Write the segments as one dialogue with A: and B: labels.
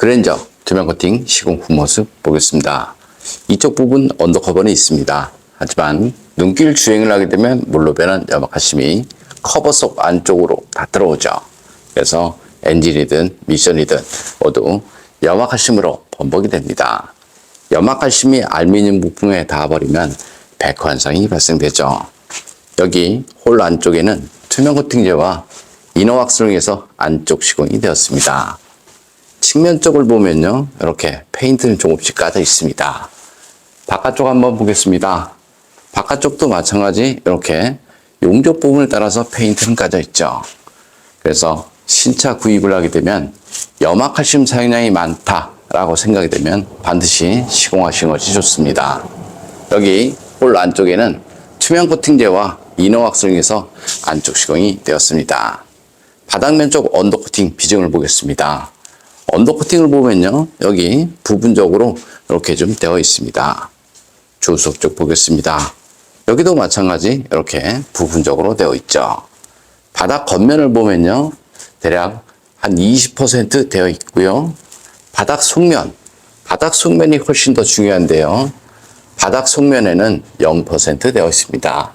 A: 그랜저 투명 코팅 시공 후 모습 보겠습니다. 이쪽 부분 언더커버는 있습니다. 하지만 눈길 주행을 하게 되면 물로 변한 염화칼슘이 커버 속 안쪽으로 다 들어오죠. 그래서 엔진이든 미션이든 모두 염화칼슘으로 범벅이 됩니다. 염화칼슘이 알루미늄 부품에 닿아버리면 백호 현상이 발생되죠. 여기 홀 안쪽에는 투명 코팅제와 이너왁스링에서 안쪽 시공이 되었습니다. 측면 쪽을 보면요. 이렇게 페인트는 조금씩 까져 있습니다. 바깥쪽 한번 보겠습니다. 바깥쪽도 마찬가지 이렇게 용접 부분을 따라서 페인트는 까져 있죠. 그래서 신차 구입을 하게 되면 염화칼슘 사용량이 많다라고 생각이 되면 반드시 시공하시는 것이 좋습니다. 여기 홀 안쪽에는 투명 코팅제와 이너왁스링에서 안쪽 시공이 되었습니다. 바닥면 쪽 언더 코팅 비중을 보겠습니다. 언더 코팅을 보면요. 여기 부분적으로 이렇게 좀 되어 있습니다. 주석 쪽 보겠습니다. 여기도 마찬가지 이렇게 부분적으로 되어 있죠. 바닥 겉면을 보면요. 대략 한 20% 되어 있고요. 바닥 속면, 바닥 속면이 훨씬 더 중요한데요. 바닥 속면에는 0% 되어 있습니다.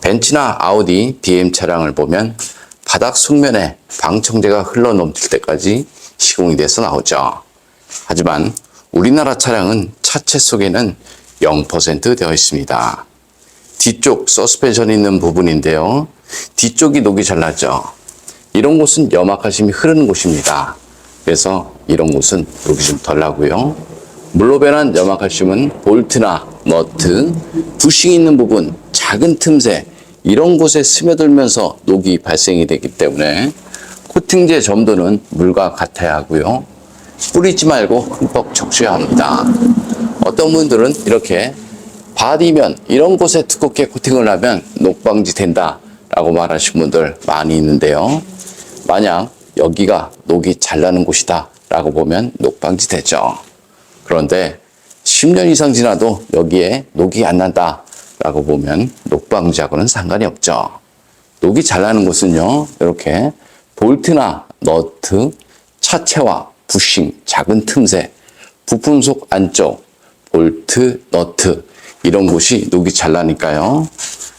A: 벤츠나 아우디, DM 차량을 보면 바닥 속면에 방청제가 흘러 넘칠 때까지 시공이 돼서 나오죠. 하지만 우리나라 차량은 차체 속에는 0% 되어 있습니다. 뒤쪽 서스펜션이 있는 부분인데요. 뒤쪽이 녹이 잘 나죠. 이런 곳은 염화칼슘이 흐르는 곳입니다. 그래서 이런 곳은 녹이 좀 덜 나고요. 물로 변한 염화칼슘은 볼트나 너트, 부싱 있는 부분, 작은 틈새 이런 곳에 스며들면서 녹이 발생이 되기 때문에 코팅제 점도는 물과 같아야 하고요. 뿌리지 말고 흠뻑 적셔야 합니다. 어떤 분들은 이렇게 바디면 이런 곳에 두껍게 코팅을 하면 녹방지 된다 라고 말하시는 분들 많이 있는데요. 만약 여기가 녹이 잘 나는 곳이다 라고 보면 녹방지 되죠. 그런데 10년 이상 지나도 여기에 녹이 안 난다 라고 보면 녹방지하고는 상관이 없죠. 녹이 잘 나는 곳은요, 이렇게 볼트나 너트, 차체와 부싱, 작은 틈새, 부품 속 안쪽, 볼트, 너트, 이런 곳이 녹이 잘 나니까요.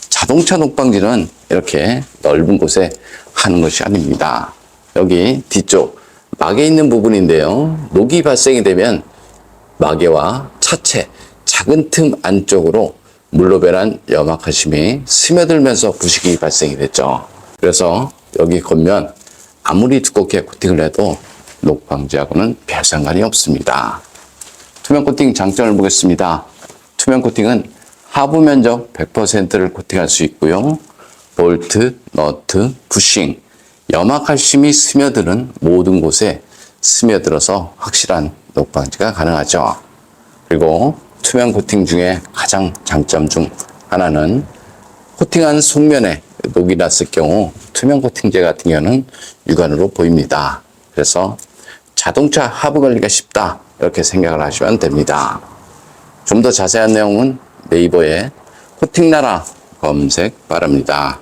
A: 자동차 녹방지는 이렇게 넓은 곳에 하는 것이 아닙니다. 여기 뒤쪽 막에 있는 부분인데요. 녹이 발생이 되면 마개와 차체, 작은 틈 안쪽으로 물로 변한 염화칼슘이 스며들면서 부식이 발생이 됐죠. 그래서 여기 겉면 아무리 두껍게 코팅을 해도 녹 방지하고는 별 상관이 없습니다. 투명 코팅 장점을 보겠습니다. 투명 코팅은 하부 면적 100%를 코팅할 수 있고요. 볼트, 너트, 부싱, 염화칼슘이 스며드는 모든 곳에 스며들어서 확실한 녹 방지가 가능하죠. 그리고 투명 코팅 중에 가장 장점 중 하나는 코팅한 속면에 녹이 났을 경우 투명 코팅제 같은 경우는 육안으로 보입니다. 그래서 자동차 하부 관리가 쉽다 이렇게 생각을 하시면 됩니다. 좀 더 자세한 내용은 네이버에 코팅나라 검색 바랍니다.